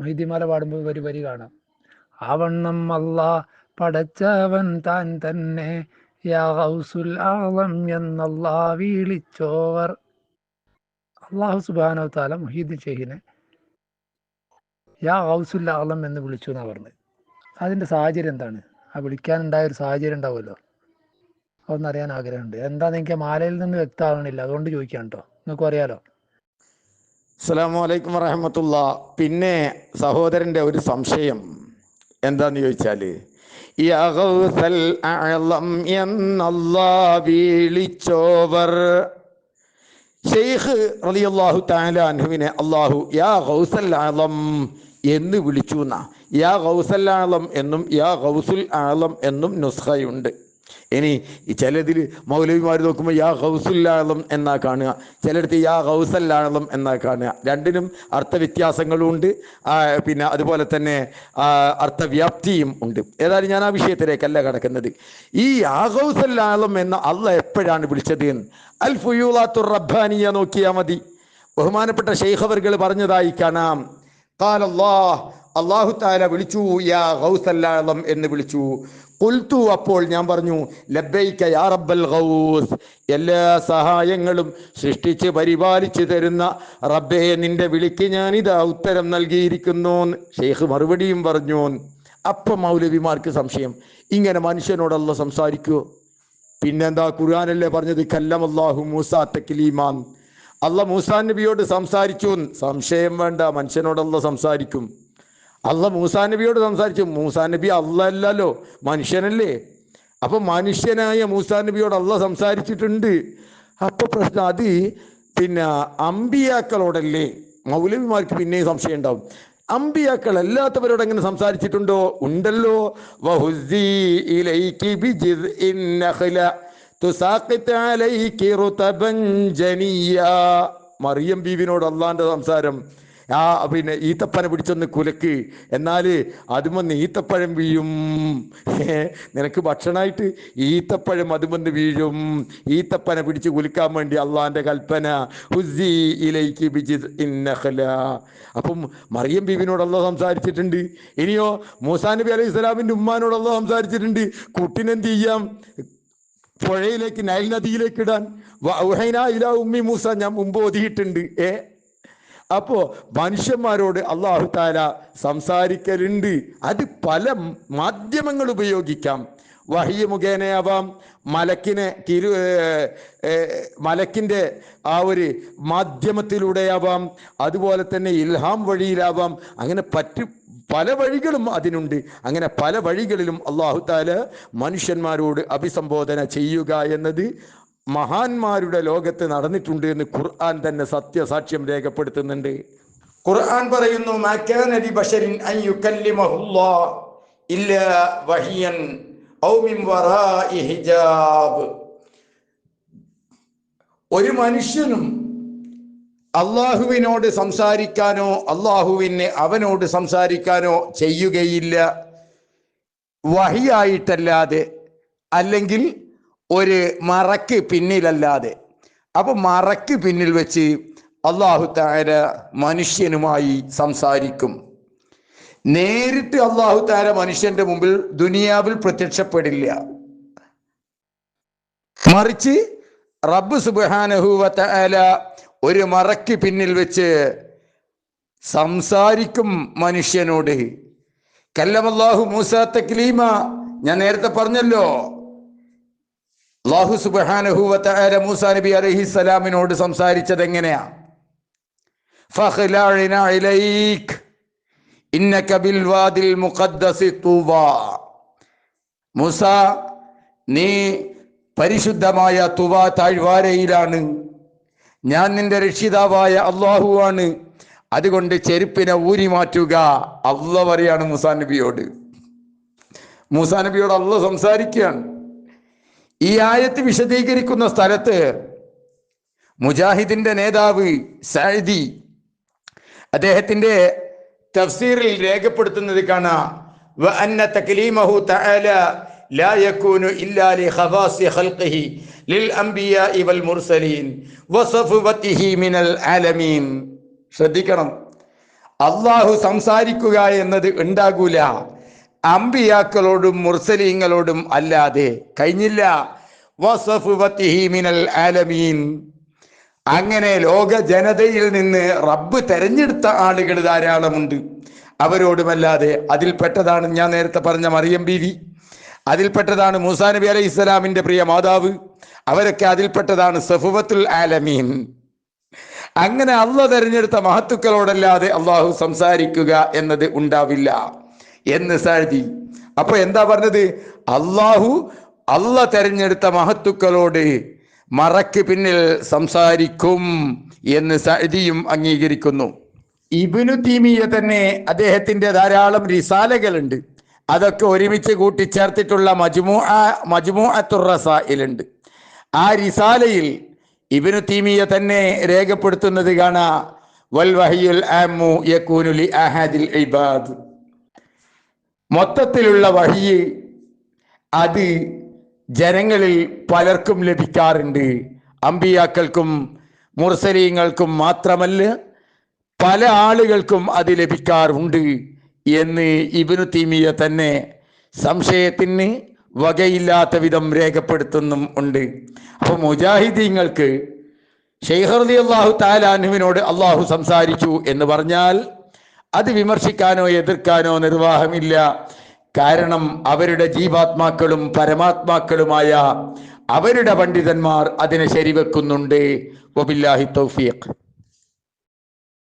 മൊയ്തിമാല പാടുമ്പോൾ വരി വരി കാണാം. ആവണ്ണം അല്ലാ പടച്ചവൻ താൻ തന്നെ. വിളിച്ചോവർ. അള്ളാഹു സുബാനോ താല ഷെയ്ഖിനെ യാ ഗൗസുൽ ആളം എന്ന് വിളിച്ചു എന്നാണ് പറഞ്ഞത് അതിന്റെ സാഹചര്യം എന്താണ്? ആ വിളിക്കാനുണ്ടായ ഒരു സാഹചര്യം ഉണ്ടാവുമല്ലോ. അതൊന്നറിയാൻ ആഗ്രഹമുണ്ട്. എന്താ എനിക്ക് മാലയിൽ നിന്ന് വ്യക്തമാവണില്ല. അതുകൊണ്ട് ചോദിക്കാം കേട്ടോ നിങ്ങൾക്ക് അറിയാലോ അസ്സലാമു അലൈക്കും വറഹമത്തുള്ള. പിന്നെ സഹോദരന്റെ ഒരു സംശയം. എന്താന്ന് അഅളം എന്നല്ലാ വിളിച്ചോവർ. ഷെയ്ഖ് റളിയല്ലാഹു തആല അൻഹുവിനെ അല്ലാഹു യാ ഗൗസൽ അഅളം എന്ന് വിളിച്ചു എന്നാ. യാ ഗൗസൽ അഅളം എന്നും യാ ഗൗസുൽ അഅളം എന്നും നുസ്ഖയുണ്ട്. ഇനി ചിലതിൽ മൗലവിമാർ നോക്കുമ്പോൾ യാ ഹൗസുല്ലാളം എന്നാ കാണുക. ചിലയിടത്ത് യാ ഹൗസല്ലാളം എന്നാ കാണുക. രണ്ടിനും അർത്ഥവ്യത്യാസങ്ങളും ഉണ്ട് പിന്നെ അതുപോലെ തന്നെ അർത്ഥവ്യാപ്തിയും ഉണ്ട്. ഏതായാലും ഞാൻ ആ വിഷയത്തിലേക്കല്ല കടക്കുന്നത്. ഈ യാ ഹൗസല്ലാളം എന്ന അള്ള എപ്പോഴാണ് വിളിച്ചത് അൽ ഫുയൂലാത്തുർ റബ്ബാനിയ നോക്കിയാൽ മതി. ബഹുമാനപ്പെട്ട ഷെയ്ഖവർകൾ പറഞ്ഞതായി കാണാം. കാലല്ലാ അള്ളാഹു താല വിളിച്ചു യാ ഹൗസല്ലാളം എന്ന് വിളിച്ചു. കുൽത്തു അപ്പോൾ ഞാൻ പറഞ്ഞു ലബൈക്ക യാ റബ്ബൽ ഗൗസ്. എല്ലാ സഹായങ്ങളും സൃഷ്ടിച്ച് പരിപാലിച്ചു തരുന്ന റബ്ബേ നിന്റെ വിളിക്ക് ഞാൻ ഇതാ ഉത്തരം നൽകിയിരിക്കുന്നു ഷെയ്ഖ് മറുപടിയും പറഞ്ഞു അപ്പം മൗലവിമാർക്ക് സംശയം ഇങ്ങനെ മനുഷ്യനോടല്ല സംസാരിക്കൂ. പിന്നെന്താ ഖുർആാനല്ലേ പറഞ്ഞത്? കല്ലമല്ലാഹു മൂസ തക്കിലീമാൻ അല്ല മൂസാ നബിയോട് സംസാരിച്ചു സംശയം വേണ്ട മനുഷ്യനോടല്ല സംസാരിക്കും. അല്ല മൂസാ നബിയോട് സംസാരിച്ചു. മൂസാ നബി അല്ല അല്ലല്ലോ മനുഷ്യനല്ലേ. അപ്പൊ മനുഷ്യനായ മൂസാ നബിയോട് അല്ല സംസാരിച്ചിട്ടുണ്ട്. അപ്പൊ പ്രശ്നം അത് പിന്നെ അമ്പിയാക്കളോടല്ലേ? മൗലവിമാർക്ക് പിന്നെയും സംശയം ഉണ്ടാവും. അമ്പിയാക്കൾ അല്ലാത്തവരോട് എങ്ങനെ സംസാരിച്ചിട്ടുണ്ടോ? ഉണ്ടല്ലോ. മറിയം ബീവിനോട് അള്ളാന്റെ സംസാരം. ആ പിന്നെ ഈത്തപ്പന പിടിച്ചൊന്ന് കുലക്ക്. എന്നാൽ അതുമൊന്ന് ഈത്തപ്പഴം വീഴും. നിനക്ക് ഭക്ഷണമായിട്ട് ഈത്തപ്പഴം അതുമൊന്ന് വീഴും. ഈത്തപ്പന പിടിച്ച് കുലിക്കാൻ വേണ്ടി അള്ളാന്റെ കൽപ്പന. ഹുസി ഇലൈക്ക് ബിജിദ് ഇന്നഹല അപ്പം മറിയം ബീവിനോടല്ല സംസാരിച്ചിട്ടുണ്ട്. ഇനിയോ മൂസാ നബി അലൈഹി സ്വലാമിന്റെ ഉമ്മാനോടല്ല സംസാരിച്ചിട്ടുണ്ട്. കുട്ടിനെന്ത് ചെയ്യാം? പുഴയിലേക്ക് നൈൽ നദിയിലേക്ക് ഇടാൻ. ഇലാ ഉമ്മി മൂസ. ഞാൻ മുമ്പ് ഒതുകിയിട്ടുണ്ട് ഏ? അപ്പോ മനുഷ്യന്മാരോട് അള്ളാഹു താല സംസാരിക്കലുണ്ട്. അത് പല മാധ്യമങ്ങൾ ഉപയോഗിക്കാം. വഹിയ മുഖേനയാവാം മലക്കിനെ തിരു മലക്കിന്റെ ആ ഒരു മാധ്യമത്തിലൂടെയാവാം അതുപോലെ തന്നെ ഇൽഹാം വഴിയിലാവാം. അങ്ങനെ പറ്റു പല വഴികളും അതിനുണ്ട്. അങ്ങനെ പല വഴികളിലും അള്ളാഹു താല മനുഷ്യന്മാരോട് അഭിസംബോധന ചെയ്യുക എന്നത് മഹാന്മാരുടെ ലോകത്ത് നടന്നിട്ടുണ്ട് എന്ന് ഖുർആൻ തന്നെ സത്യസാക്ഷ്യം രേഖപ്പെടുത്തുന്നുണ്ട്. ഖുർആൻ പറയുന്നു "മാ കാന ബശരിൻ അൻ യുകല്ലിമഹുല്ലാഹ് ഇല്ലാ വഹിയൻ ഔ മിൻ വറാഇ ഹിജാബ്. ഒരു മനുഷ്യനും അള്ളാഹുവിനോട് സംസാരിക്കാനോ അള്ളാഹുവിനെ അവനോട് സംസാരിക്കാനോ ചെയ്യുകയില്ല. വഹിയായിട്ടല്ലാതെ അല്ലെങ്കിൽ ഒരു മറക്ക് പിന്നിലല്ലാതെ. അപ്പൊ മറക്ക് പിന്നിൽ വെച്ച് അള്ളാഹു താര മനുഷ്യനുമായി സംസാരിക്കും. നേരിട്ട് അള്ളാഹു താര മനുഷ്യന്റെ മുമ്പിൽ ദുനിയാവിൽ പ്രത്യക്ഷപ്പെടില്ല. മറിച്ച് റബ്ബ് സുബാനഹുവത്ത അല ഒരു മറക്ക് പിന്നിൽ വെച്ച് സംസാരിക്കും മനുഷ്യനോട്. കല്ലമല്ലാഹു മൂസ തക്ലീമ ഞാൻ നേരത്തെ പറഞ്ഞല്ലോ അള്ളാഹു സുബാനഹുവത്ത അല മൂസ നബി അലഹിസ്സലാമിനോട് സംസാരിച്ചത് എങ്ങനെയാ മൂസ നീ പരിശുദ്ധമായ തുവ താഴ്വാരയിലാണ്. ഞാൻ നിന്റെ രക്ഷിതാവായ അള്ളാഹുവാണ് അതുകൊണ്ട് ചെരുപ്പിനെ ഊരി മാറ്റുക. അള്ള പറയാണ് മൂസാ നബിയോട്. മൂസാ നബിയോട് അള്ള സംസാരിക്കുകയാണ്. ഈ ആയത്ത് വിശദീകരിക്കുന്ന സ്ഥലത്ത് മുജാഹിദിന്റെ നേതാവ് സായിദി അദ്ദേഹത്തിന്റെ തഫ്സീറിൽ രേഖപ്പെടുത്തുന്നത് കാണാം وأن تكليمه تعالى لا يكون إلا لخواص خلقه للأنبياء والمرسلين وصفوته من العالمين ശ്രദ്ധിക്കണം അള്ളാഹു സംസാരിക്കുക എന്നത് ഉണ്ടാകൂല അമ്പിയാക്കളോടും മുർസലീങ്ങളോടും അല്ലാതെ കഴിഞ്ഞില്ല. മിനൽ ആലമീൻ. അങ്ങനെ ലോക ജനതയിൽ നിന്ന് റബ്ബ് തെരഞ്ഞെടുത്ത ആളുകൾ ധാരാളമുണ്ട്. അവരോടുമല്ലാതെ അതിൽപ്പെട്ടതാണ് ഞാൻ നേരത്തെ പറഞ്ഞ മറിയം ബീവി. അതിൽപ്പെട്ടതാണ് മൂസാ നബി അലൈഹി ഇസ്ലാമിന്റെ പ്രിയ മാതാവ്. അവരൊക്കെ അതിൽപ്പെട്ടതാണ് സഫുവത്തുൽ ആലമീൻ. അങ്ങനെ അള്ള തെരഞ്ഞെടുത്ത മഹത്തുക്കളോടല്ലാതെ അള്ളാഹു സംസാരിക്കുക എന്നത് ഉണ്ടാവില്ല. എന്ന് സാഴ്തി അപ്പൊ എന്താ പറഞ്ഞത്? അള്ളാഹു അള്ള തെരഞ്ഞെടുത്ത മഹത്തുക്കളോട് മറക്ക് പിന്നിൽ സംസാരിക്കും എന്ന് സഅദിയും അംഗീകരിക്കുന്നു. ഇബിനു തീമിയ തന്നെ അദ്ദേഹത്തിന്റെ ധാരാളം റിസാലകളുണ്ട്. അതൊക്കെ ഒരുമിച്ച് കൂട്ടിച്ചേർത്തിട്ടുള്ള മജ്മൂ മജ്മൂ അത്തുറസായിലുണ്ട് ആ റിസാലയിൽ ഇബിനു തീമിയ തന്നെ രേഖപ്പെടുത്തുന്നത് കാണാ. വൽ വഹിയുൽ ആമു യക്കൂനുലി അഹാദിൽ ഇബാദ്. മൊത്തത്തിലുള്ള വഴിയെ അത് ജനങ്ങളിൽ പലർക്കും ലഭിക്കാറുണ്ട്. അമ്പിയാക്കൾക്കും മുർസലീങ്ങൾക്കും മാത്രമല്ല പല ആളുകൾക്കും അത് ലഭിക്കാറുണ്ട് എന്ന് ഇബിനു തീമിയ തന്നെ സംശയത്തിന് വകയില്ലാത്ത വിധം രേഖപ്പെടുത്തുന്നും ഉണ്ട്. അപ്പോൾ മുജാഹിദീങ്ങൾക്ക് ഷെയ്ഹർദി അള്ളാഹു താലാനുവിനോട് അള്ളാഹു സംസാരിച്ചു എന്ന് പറഞ്ഞാൽ അത് വിമർശിക്കാനോ എതിർക്കാനോ നിർവാഹമില്ല. കാരണം അവരുടെ ജീവാത്മാക്കളും പരമാത്മാക്കളുമായ അവരുടെ പണ്ഡിതന്മാർ അതിനെ ശരിവെക്കുന്നുണ്ട്. വബില്ലാഹി തൗഫീഖ്.